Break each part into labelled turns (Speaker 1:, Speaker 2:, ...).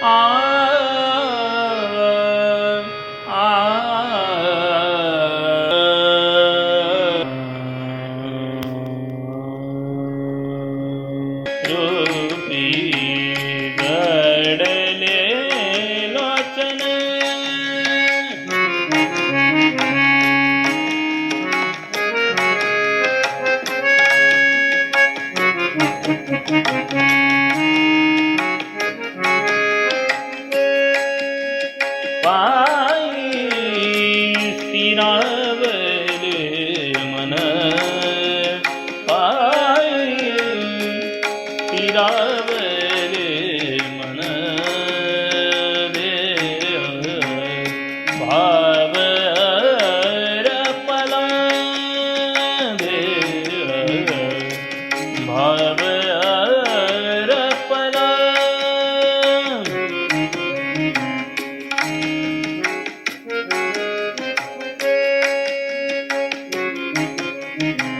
Speaker 1: 啊。ராவ Thank you.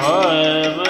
Speaker 1: Hare